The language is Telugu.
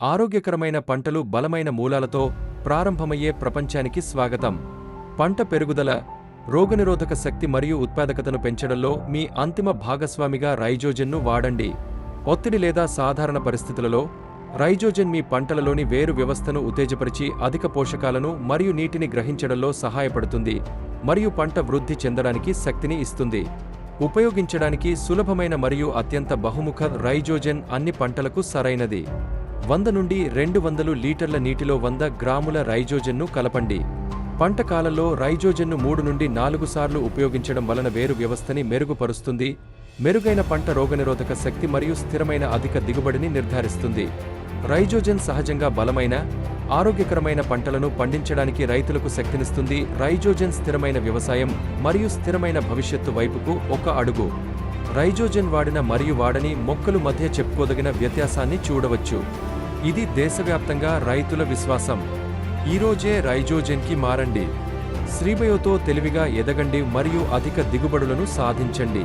ఆరోగ్యకరమైన పంటలు బలమైన మూలాలతో ప్రారంభమయ్యే ప్రపంచానికి స్వాగతం. పంట పెరుగుదల రోగనిరోధక శక్తి మరియు ఉత్పాదకతను పెంచడంలో మీ అంతిమ భాగస్వామిగా రైజోజెన్ను వాడండి. ఒత్తిడి లేదా సాధారణ పరిస్థితులలో రైజోజెన్ మీ పంటలలోని వేరు వ్యవస్థను ఉత్తేజపరిచి అధిక పోషకాలను మరియు నీటిని గ్రహించడంలో సహాయపడుతుంది మరియు పంట వృద్ధి చెందడానికి శక్తిని ఇస్తుంది. ఉపయోగించడానికి సులభమైన మరియు అత్యంత బహుముఖ రైజోజెన్ అన్ని పంటలకు సరైనది. వంద నుండి రెండు వందలు లీటర్ల నీటిలో వంద గ్రాముల రైజోజెన్ను కలపండి. పంట కాలంలో రైజోజెన్ను మూడు నుండి నాలుగు సార్లు ఉపయోగించడం వలన వేరు వ్యవస్థని మెరుగుపరుస్తుంది. మెరుగైన పంట రోగనిరోధక శక్తి మరియు స్థిరమైన అధిక దిగుబడిని నిర్ధారిస్తుంది. రైజోజెన్ సహజంగా బలమైన ఆరోగ్యకరమైన పంటలను పండించడానికి రైతులకు శక్తినిస్తుంది. రైజోజెన్ స్థిరమైన వ్యవసాయం మరియు స్థిరమైన భవిష్యత్తు వైపుకు ఒక అడుగు. రైజోజెన్ వాడిన మరియు వాడని మొక్కలు మధ్య చెప్పుకోదగిన వ్యత్యాసాన్ని చూడవచ్చు. ఇది దేశవ్యాప్తంగా రైతుల విశ్వాసం. ఈరోజే రైజోజెన్కి మారండి. శ్రీబయోతో తెలివిగా ఎదగండి మరియు అధిక దిగుబడులను సాధించండి.